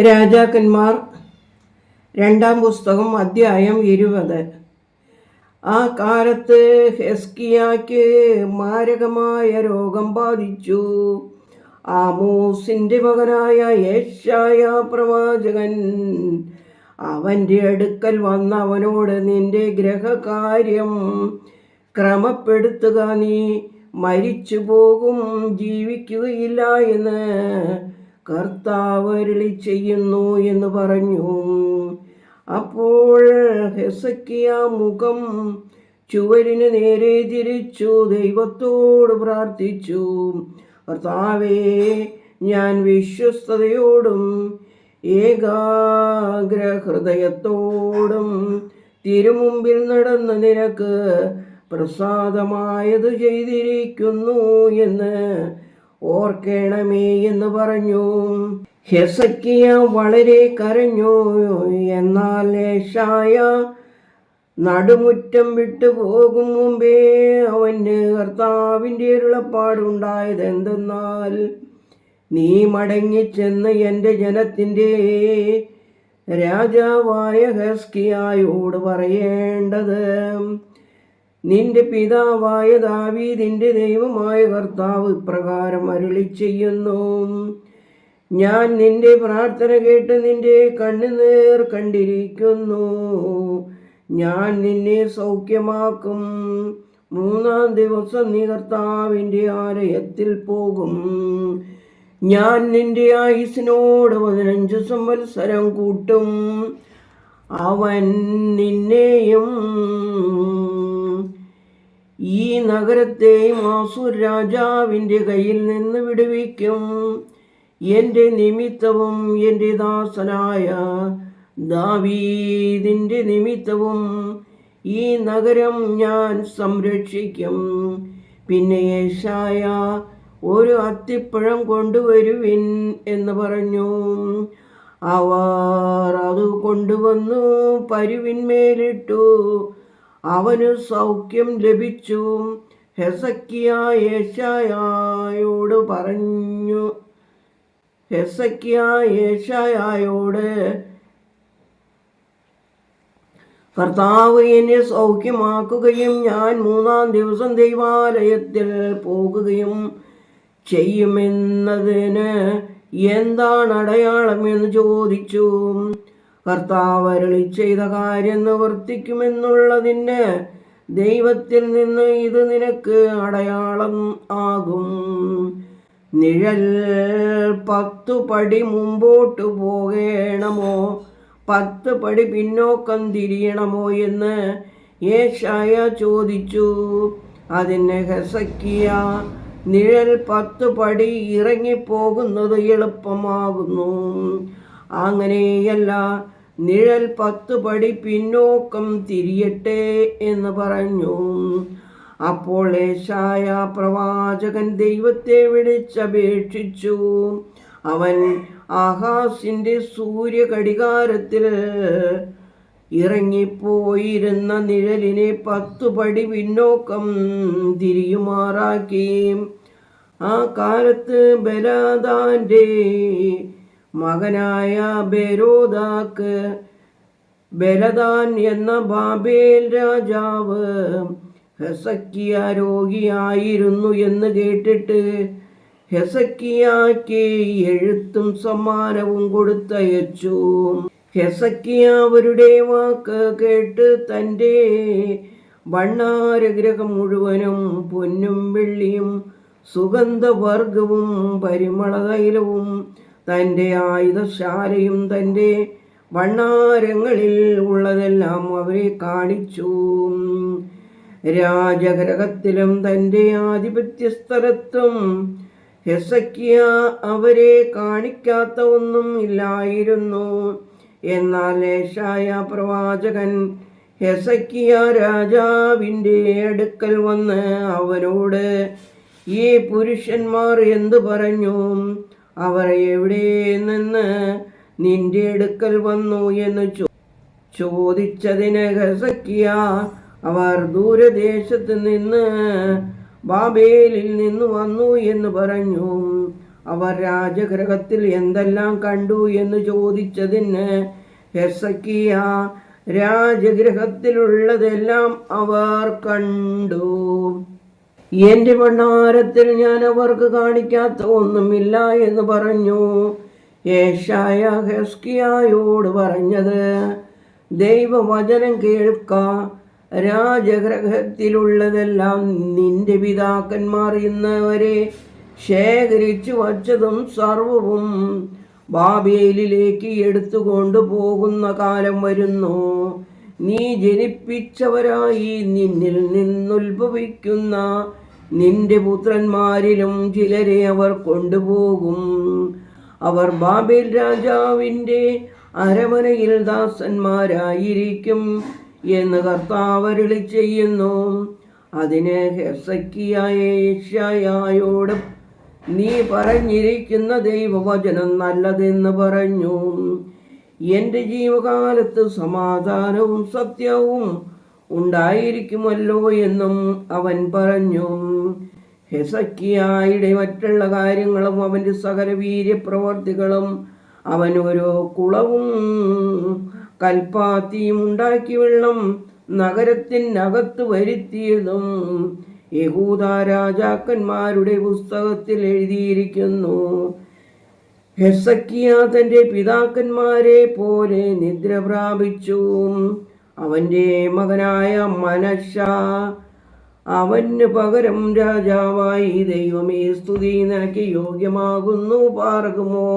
രാജാക്കന്മാർ. രണ്ടാം പുസ്തകം അധ്യായം ഇരുപത്. ആ കാലത്ത് ഹെസ്കിയാക്ക് മാരകമായ രോഗം ബാധിച്ചു. ആമോസിന്റെ മകനായ യേശായ പ്രവാചകൻ അവന്റെ അടുക്കൽ വന്ന അവനോട് നിന്റെ ഗ്രഹകാര്യം ക്രമപ്പെടുത്തുക. നീ മരിച്ചു പോകും ജീവിക്കുകയില്ല എന്ന് കർത്താവ് അരുളി ചെയ്യുന്നു എന്ന് പറഞ്ഞു. അപ്പോൾ ഹെസക്കിയ മുഖം ചുവരിന് നേരെ തിരിച്ചു ദൈവത്തോട് പ്രാർത്ഥിച്ചു. കർത്താവേ ഞാൻ വിശ്വസ്തയോടും ഏകാഗ്രഹൃദയത്തോടും തിരുമുമ്പിൽ നടന്ന നിനക്ക് പ്രസാദമായത് ചെയ്തിരിക്കുന്നു എന്ന് ഓർക്കണമേ എന്ന് പറഞ്ഞു. ഹെസക്കിയ വളരെ കരഞ്ഞു. എന്നാൽ ലേശായ നടുമുറ്റം വിട്ടു പോകും മുമ്പേ അവന് കർത്താവിന്റെ ഉള്ളപ്പാടുണ്ടായത് എന്തെന്നാൽ നീ മടങ്ങിച്ചെന്ന് എന്റെ ജനത്തിന്റെ രാജാവായ ഹെസ്കിയായോട് പറയേണ്ടത് നിന്റെ പിതാവായ ദാവീദിന്റെ ദൈവമായ കർത്താവ് ഇപ്രകാരം അരുളി ചെയ്യുന്നു. ഞാൻ നിന്റെ പ്രാർത്ഥന കേട്ട് നിന്റെ കണ്ണുനീർ കണ്ടിരിക്കുന്നു. ഞാൻ നിന്നെ സൗഖ്യമാക്കും. മൂന്നാം ദിവസം നീ കർത്താവിന്റെ ആലയത്തിൽ പോകും. ഞാൻ നിന്റെ ആയുസിനോട് പതിനഞ്ച് സംവത്സരം കൂട്ടും. അവൻ നിന്നെയും ഈ നഗരത്തെയും ആസുർ രാജാവിന്റെ കയ്യിൽ നിന്ന് വിടുവിക്കും. എന്റെ നിമിത്തവും എന്റെ ദാസനായ ദാവീദിന്റെ നിമിത്തവും ഈ നഗരം ഞാൻ സംരക്ഷിക്കും. പിന്നെ യേശായ ഒരു അത്തിപ്പഴം കൊണ്ടുവരുവിൻ എന്ന് പറഞ്ഞു. അവർ അത് കൊണ്ടുവന്നു പരുവിന്മേലിട്ടു. അവന് സൗഖ്യം ലഭിച്ചു. ഹെസക്കിയ യേശായോട് പറഞ്ഞു. ഹെസക്കിയ യേശായോട് കർത്താവ് എന്നെ സൗഖ്യമാക്കുകയും ഞാൻ മൂന്നാം ദിവസം ദൈവാലയത്തിൽ പോകുകയും ചെയ്യുമെന്നതിന് എന്താണ് അടയാളം എന്ന് ചോദിച്ചു. കർത്താവ് അരളി ചെയ്ത കാര്യം നിവർത്തിക്കുമെന്നുള്ളതിന് ദൈവത്തിൽ നിന്ന് ഇത് നിനക്ക് അടയാളം ആകും. നിഴൽ പത്തു പടി മുമ്പോട്ട് പോകേണമോ? പത്ത് പടി പിന്നോക്കം തിരിയണമോ എന്ന് യേശായ ചോദിച്ചു. അതിന് ഹെസക്കിയ നിഴൽ പത്ത് പടി ഇറങ്ങിപ്പോകുന്നത് എളുപ്പമാകുന്നു. അങ്ങനെയല്ല നിഴൽ പത്ത് പടി പിന്നോക്കം തിരിയട്ടെ എന്ന് പറഞ്ഞു. അപ്പോൾ ഏശായ പ്രവാചകൻ ദൈവത്തെ വിളിച്ചപേക്ഷിച്ചു. അവൻ ആഹാസിന്റെ സൂര്യഘടികാരത്തിൽ ഇറങ്ങിപ്പോയിരുന്ന നിഴലിനെ പത്തു പടി പിന്നോക്കം തിരിയുമാറാക്കി. ആ കാലത്ത് ബലാദാന്റെ മകനായ ബെരോദാക്ക് ബലദാൻ എന്ന ബാബേൽ രാജാവ് ഹെസക്കിയ രോഗിയായിരുന്നു എന്ന് കേട്ടിട്ട് ഹെസക്കിയാക്ക് എഴുത്തും സമ്മാനവും കൊടുത്തയച്ചു. ഹെസക്കിയ അവരുടെ വാക്ക് കേട്ട് തന്റെ ഭണ്ണാരഗ്രഹം മുഴുവനും പൊന്നും വെള്ളിയും സുഗന്ധവർഗവും പരിമളതൈലവും തന്റെ ആയുധശാലയും തന്റെ വണ്ണാരങ്ങളിൽ ഉള്ളതെല്ലാം അവരെ കാണിച്ചു. രാജഗ്രഹത്തിലും തന്റെ ആധിപത്യ സ്ഥലത്തും ഹെസക്കിയ അവരെ കാണിക്കാത്ത ഒന്നും ഇല്ലായിരുന്നു. എന്നാൽ ലേശായ പ്രവാചകൻ ഹെസക്കിയ രാജാവിന്റെ അടുക്കൽ വന്ന് അവനോട് ഈ പുരുഷന്മാർ എന്തു പറഞ്ഞു? അവർ എവിടെ നിന്ന് നിന്റെ അടുക്കൽ വന്നു എന്ന് ചോദിച്ചതിന് ഹസക്കിയ അവർ ദൂരദേശത്ത് നിന്ന് ബാബേലിൽ നിന്ന് വന്നു എന്ന് പറഞ്ഞു. അവർ രാജഗ്രഹത്തിൽ എന്തെല്ലാം കണ്ടു എന്ന് ചോദിച്ചതിന് ഹെസക്കിയ രാജഗ്രഹത്തിലുള്ളതെല്ലാം അവർ കണ്ടു. എന്റെ ഭണ്ഡാരത്തിൽ ഞാൻ അവർക്ക് കാണിക്കാത്ത ഒന്നുമില്ല എന്ന് പറഞ്ഞു. ഏഷായ ഹെസ്കിയായോട് പറഞ്ഞത് ദൈവവചനം കേൾക്ക രാജഗ്രഹത്തിലുള്ളതെല്ലാം നിന്റെ പിതാക്കന്മാർ ഇന്നവരെ ശേഖരിച്ചു വച്ചതും സർവവും ബാബേലിലേക്ക് എടുത്തുകൊണ്ടു പോകുന്ന കാലം വരുന്നു. നീ ജനിപ്പിച്ചവരായി നിന്നിൽ നിന്നുത്ഭവിക്കുന്ന നിന്റെ പുത്രന്മാരിലും ചിലരെ അവർ കൊണ്ടുപോകും. അവർ ബാബേൽ രാജാവിന്റെ അരമനയിൽ ദാസന്മാരായിരിക്കും എന്ന് കർത്താവരളി ചെയ്യുന്നു. അതിന് ഹെസക്കിയായ യേശായോട് നീ പറഞ്ഞിരിക്കുന്ന ദൈവവചനം നല്ലതെന്ന് പറഞ്ഞു. എന്റെ ജീവകാലത്ത് സമാധാനവും സത്യവും ഉണ്ടായിരിക്കുമല്ലോ എന്നും അവൻ പറഞ്ഞു. ഹെസക്കിയായുടെ മറ്റുള്ള കാര്യങ്ങളും അവന്റെ സകല വീര്യപ്രവർത്തികളും അവൻ ഓരോ കുളവും കൽപ്പാത്തിയും ഉണ്ടാക്കി വെള്ളം നഗരത്തിനകത്ത് വരുത്തിയതും യഹൂദ രാജാക്കന്മാരുടെ പുസ്തകത്തിൽ എഴുതിയിരിക്കുന്നു. ഹെസക്കിയ തന്റെ പിതാക്കന്മാരെ പോലെ നിദ്ര പ്രാപിച്ചു. അവന്റെ മകനായ മനശ അവന് പകരം രാജാവായി ദൈവമേ സ്തുതി. നിനക്ക് യോഗ്യമാകുന്നു പാർക്കുമോ